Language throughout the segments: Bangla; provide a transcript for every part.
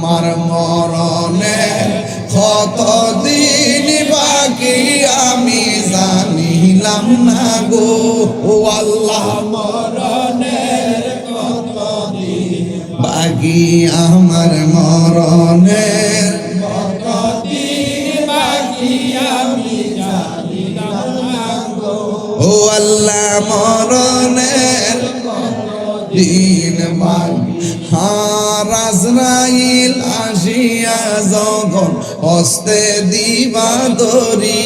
আমার মরণে কত দিন বাকি আমি জানিলাম না গো। ও আল্লাহ মরণের কত দিন বাকি আমার গো। ও মরণের দিন বাকি হারাজরাইল আসিয়া যখন হস্তে দিবা দরি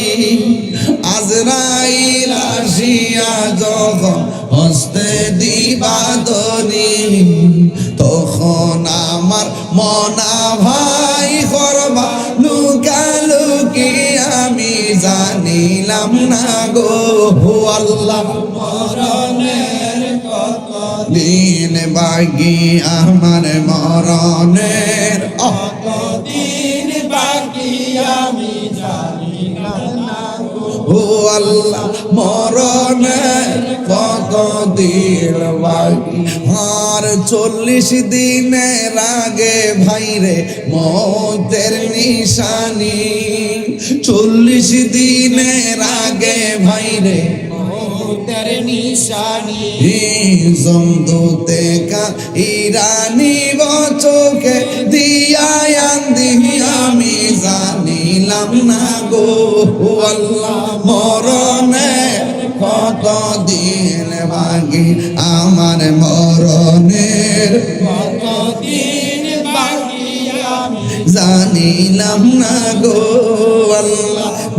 আজরাইল আসিয়া যখন হস্তে দিবা দরি তখন আমার মনা ভাই করবা লুকালুকি আমি জানিলাম না গো আল্লাহ মরণের দিন বাগি আমার মরণের। কতদিন বাকি আমি না। ও আল্লাহ মরণের কত দিন বাকি আর চল্লিশ দিনের আগে ভাইরে মতের নিশানি। চল্লিশ দিনের আগে ভাইরে মৌতের নিশানি। জমদুতে কা ইরানি বচকে দিয়ায়ান্দি আমি জানিলাম না গো আল্লাহ মরণে কত দিন বাকি আমার মরণের? কতদিন বাকি আমি জানিলাম না গো আল্লাহ